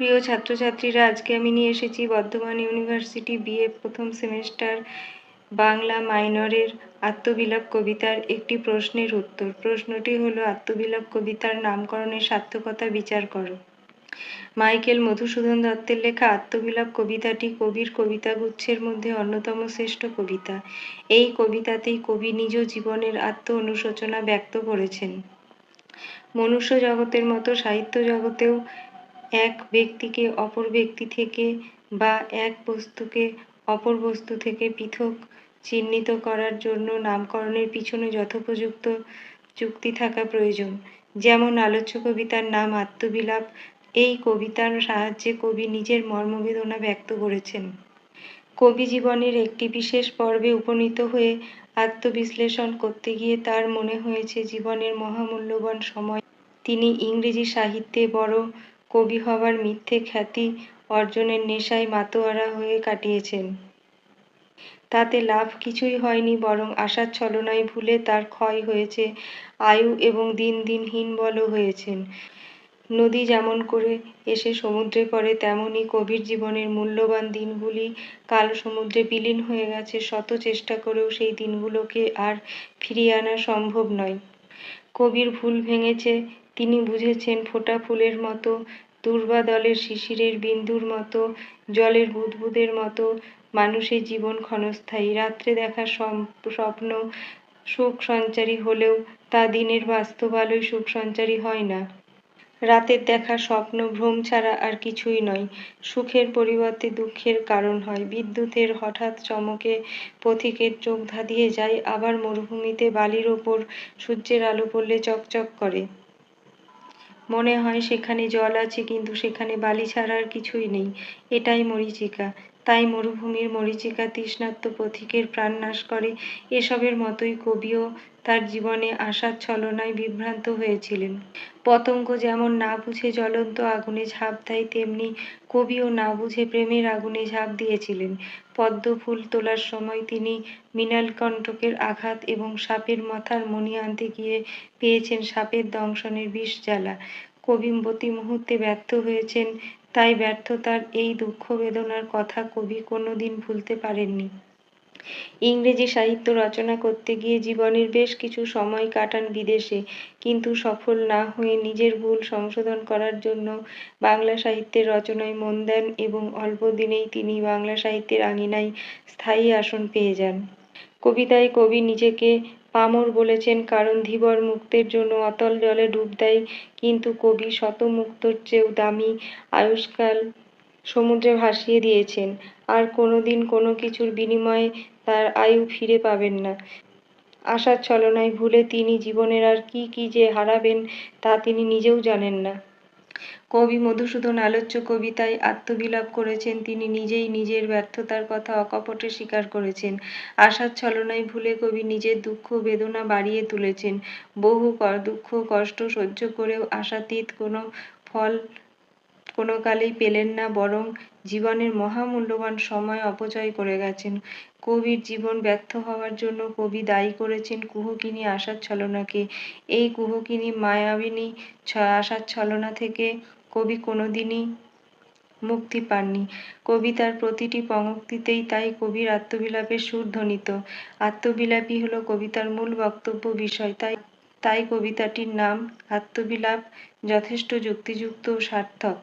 প্রিয় ছাত্রছাত্রীরা, আজকে আমি নিয়ে এসেছি বর্ধমান ইউনিভার্সিটি বিএ প্রথম সেমিস্টার বাংলা মাইনরের আত্মবিলাপ কবিতার একটি প্রশ্নের উত্তর। প্রশ্নটি হলো, আত্মবিলাপ কবিতার নামকরণের সার্থকতা বিচার করো। মাইকেল মধুসূদন দত্তের লেখা আত্মবিলাপ কবিতাটি কবির কবিতাগুচ্ছের মধ্যে অন্যতম শ্রেষ্ঠ কবিতা। এই কবিতাতেই কবি নিজ জীবনের আত্ম অনুশোচনা ব্যক্ত করেছেন। মনুষ্য জগতের মতো সাহিত্য জগতেও এক ব্যক্তিকে অপর ব্যক্তি থেকে বা এক বস্তুকে অপর বস্তু থেকে পৃথক চিহ্নিত করার জন্য নামকরণের পিছনে যথোপযুক্ত যুক্তি থাকা প্রয়োজন। যেমন আলোচ্য কবিতার নাম আত্মবিলাপ, এই কবিতার সাহায্যে কবি নিজের মর্মবেদনা ব্যক্ত করেছেন। কবি জীবনের একটি বিশেষ পর্বে উপনীত হয়ে আত্মবিশ্লেষণ করতে গিয়ে তার মনে হয়েছে, জীবনের মহামূল্যবান সময় তিনি ইংরেজি সাহিত্যে বড় কবি হবার মিথ্যে খ্যাতি অর্জনের নেশায় মাতোয়ারা হয়ে কাটিয়েছেন। তাতে লাভ কিছুই হয়নি, বরং আশার ছলনায় ভুলে তার ক্ষয় হয়েছে, আয়ু এবং দিন দিন হীনবলও হয়েছেন। নদী যেমন করে এসে সমুদ্রে পড়ে, তেমনি কবির জীবনের মূল্যবান দিনগুলি কাল সমুদ্রে বিলীন হয়ে গেছে, শত চেষ্টা করেও সেই দিনগুলোকে আর ফিরিয়ে আনা সম্ভব নয়। কবির ভুল ভেঙেছে, তিনি বুঝেছেন ফোটা ফুলের মতো দলের শিশিরের বিন্দুর মতো, জলের বুদবুদের মতো মানুষের জীবন ক্ষণস্থায়ী। রাত্রে দেখা স্বপ্ন সুখ সঞ্চারী হলেও তা দিনের বাস্তব আলোয় সুখ সঞ্চারী হয় না। রাতের দেখা স্বপ্ন, ভ্রম ছাড়া আর কিছুই নয়। সুখের পরিবর্তে দুঃখের কারণ হয়। বিদ্যুতের হঠাৎ চমকে পথিকের চোখ ধাঁধিয়ে যায়, আবার মরুভূমিতে বালির ওপর সূর্যের আলো পড়লে চকচক করে। মনে হয় সেখানে জল আছে, কিন্তু সেখানে বালি ছাড়া আর কিছুই নেই। এটাই মরীচিকা। তাই মরুভূমির মরীচিকা তৃষ্ণার্ত পথিকের প্রাণ নাশ করে। এসবের মতোই কবিও তার জীবনে আশার ছলনায় বিভ্রান্ত হয়েছিলেন। পতঙ্গ যেমন না বুঝে জ্বলন্ত আগুনে ঝাঁপ দেয়, তেমনি কবিও না বুঝে প্রেমের আগুনে ঝাঁপ দিয়েছিলেন। পদ্ম ফুল তোলার সময় তিনি মৃণাল মৃণালকণ্টকের আঘাত এবং সাপের মাথার মণি আনতে গিয়ে পেয়েছেন সাপের দংশনের বিষ জ্বালা। কবি প্রতি মুহূর্তে ব্যর্থ হয়েছেন, তাই ব্যর্থতার এই দুঃখ বেদনার কথা কবি কোনোদিন ভুলতে পারেননি। ইংরেজি সাহিত্য রচনা করতে গিয়ে জীবনের বেশ কিছু সময় কাটান বিদেশে। কিন্তু সফল না হয়ে নিজের ভুল সংশোধন করার জন্য বাংলা সাহিত্যের রচনায় মন দেন এবং অল্প দিনেই তিনি বাংলা সাহিত্যের আঙিনায় স্থায়ী আসন পেয়ে যান। কবিতায় কবি নিজেকে পামর বলেছেন, কারণ ধীবর মুক্তের জন্য অতল জলে ডুব দেয়, কিন্তু কবি শত মুক্তর চেয়েও দামি আয়ুষ্কাল সমুদ্রে ভাসিয়ে দিয়েছেন। আর কোনোদিন কোনো কিছুর বিনিময়ে তার আয়ু ফিরে পাবেন না। আশার ছলনায় ভুলে তিনি জীবনের আর কি কি যে হারাবেন তা তিনি নিজেও জানেন না। কবি মধুসূদন আলোচ্য কবিতায় আত্মবিলাপ করেছেন। তিনি নিজেই নিজের ব্যর্থতার কথা অকপটে স্বীকার করেছেন। আশার ছলনায় ভুলে কবি নিজের দুঃখ, বেদনা বাড়িয়ে তুলেছেন। বহু দুঃখ, কষ্ট সহ্য করেও আশাতীত কোনো ফল কোনো কালেই পেলেন না, বরং জীবনের মহামূল্যবান সময় অপচয় করে গেছেন। কবির জীবন ব্যর্থ হওয়ার জন্য কবি দায়ী করেছেন কুহকিনী আশার ছলনাকে এই কুহকিনী মায়াবিনী আশার ছলনা থেকে কবি কোনোদিনই মুক্তি পাননি। কবিতার প্রতিটি পঙ্ক্তিতেই তাই কবির আত্মবিলাপের সুর ধ্বনিত। আত্মবিলাপই হলো কবিতার মূল বক্তব্য বিষয়। তাই তাই কবিতাটির নাম আত্মবিলাপ, যথেষ্ট যুক্তিযুক্ত ও সার্থক।